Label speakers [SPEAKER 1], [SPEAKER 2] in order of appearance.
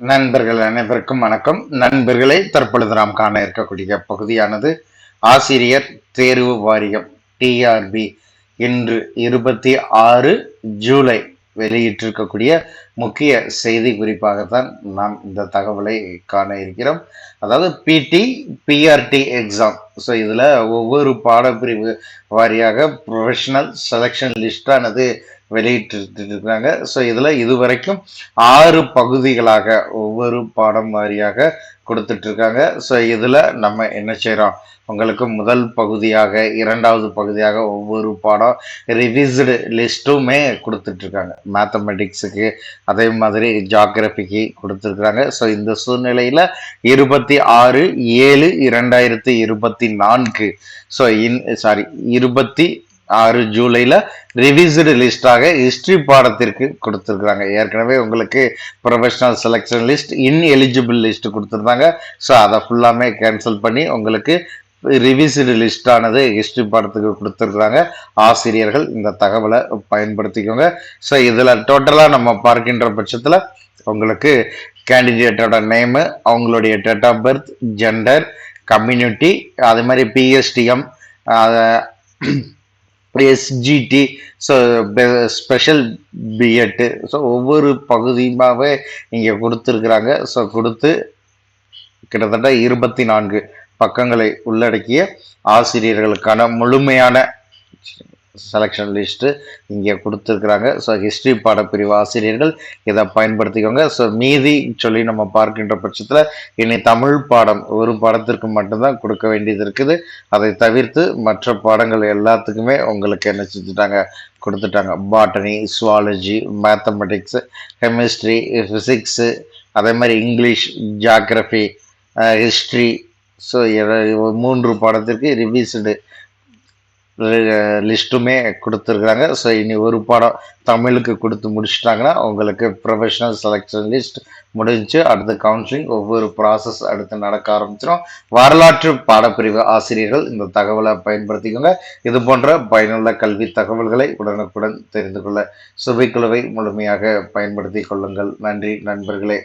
[SPEAKER 1] நண்பர்கள் அனைவருக்கும் வணக்கம். நண்பர்களே தற்பொழுது நாம் காண இருக்கக்கூடிய பகுதியானது ஆசிரியர் தேர்வு வாரியம் டிஆர்பி இன்று இருபத்தி ஆறு ஜூலை வெளியிட்டிருக்கக்கூடிய முக்கிய செய்தி குறிப்பாகத்தான் நாம் இந்த தகவலை காண இருக்கிறோம். அதாவது பிடி பிஆர்டி எக்ஸாம் ஸோ இதில் ஒவ்வொரு பாடப்பிரிவு வாரியாக ப்ரொஃபஷனல் செலெக்ஷன் லிஸ்டானது வெளியிட்டிருக்கிறாங்க. ஸோ இதில் இதுவரைக்கும் ஆறு பகுதிகளாக ஒவ்வொரு பாடம் வாரியாக கொடுத்துட்ருக்காங்க. ஸோ இதில் நம்ம என்ன செய்கிறோம் உங்களுக்கு முதல் பகுதியாக இரண்டாவது பகுதியாக ஒவ்வொரு பாடம் ரிவிஸ்டு லிஸ்ட்டுமே கொடுத்துட்ருக்காங்க. மேத்தமெட்டிக்ஸுக்கு அதே மாதிரி ஜாகிரபிக்கு கொடுத்துருக்குறாங்க. ஸோ இந்த சூழ்நிலையில் இருபத்தி ஆறு ஏழு இரண்டாயிரத்தி இருபத்தி நான்கு. ஸோ இன் சாரி இருபத்தி ஆறு ஜூலையில் ரிவிஸ்டு லிஸ்டாக ஹிஸ்ட்ரி பாடத்திற்கு கொடுத்துருக்குறாங்க. ஏற்கனவே உங்களுக்கு professional selection list in eligible list கொடுத்துருந்தாங்க. ஸோ அதை ஃபுல்லாமே கேன்சல் பண்ணி உங்களுக்கு ரிவிஸ்டு லிஸ்டானது ஹிஸ்ட்ரி பாடத்துக்கு கொடுத்துருக்குறாங்க. ஆசிரியர்கள் இந்த தகவலை பயன்படுத்திக்கோங்க. ஸோ இதில் டோட்டலாக நம்ம பார்க்கின்ற பட்சத்தில் உங்களுக்கு கேண்டிடேட்டோட நேமு அவங்களுடைய date of birth gender community அது மாதிரி PSTM SGT so special BEd so ஒவ்வொரு பகுதியுமாவே இங்கே கொடுத்துருக்குறாங்க. ஸோ கொடுத்து கிட்டத்தட்ட இருபத்தி நான்கு பக்கங்களை உள்ளடக்கிய ஆசிரியர்களுக்கான முழுமையான செலெக்ஷன் லிஸ்ட்டு இங்கே கொடுத்துருக்குறாங்க. ஸோ ஹிஸ்ட்ரி பாடப்பிரிவு ஆசிரியர்கள் இதை பயன்படுத்திக்கோங்க. ஸோ மீதி சொல்லி நம்ம பார்க்கின்ற பட்சத்தில் இனி தமிழ் பாடம் ஒரு பாடத்திற்கு மட்டும்தான் கொடுக்க வேண்டியது இருக்குது. அதை தவிர்த்து மற்ற பாடங்கள் எல்லாத்துக்குமே உங்களுக்கு என்ன செஞ்சுட்டாங்க? கொடுத்துட்டாங்க. Botany zoology mathematics chemistry physics அதே மாதிரி இங்கிலீஷ் ஜாகிரஃபி ஹிஸ்ட்ரி ஸோ மூன்று பாடத்திற்கு ரிவிஸ்டு லிஸ்ட்டுமே கொடுத்துருக்குறாங்க. ஸோ இனி ஒரு பாடம் தமிழுக்கு கொடுத்து முடிச்சிட்டாங்கன்னா உங்களுக்கு ப்ரொஃபஷனல் செலெக்ஷன் லிஸ்ட் முடிஞ்சு அடுத்த கவுன்சிலிங் ஒவ்வொரு ப்ராசஸ் அடுத்து நடக்க ஆரம்பிச்சிடும் வரலாற்று பாடப்பிரிவு ஆசிரியர்கள் இந்த தகவலை பயன்படுத்திக்கோங்க. இது போன்ற பயனுள்ள கல்வி தகவல்களை உடனுக்குடன் தெரிந்து கொள்ள சுவைக்குழுவை முழுமையாக பயன்படுத்தி கொள்ளுங்கள். நன்றி நண்பர்களே.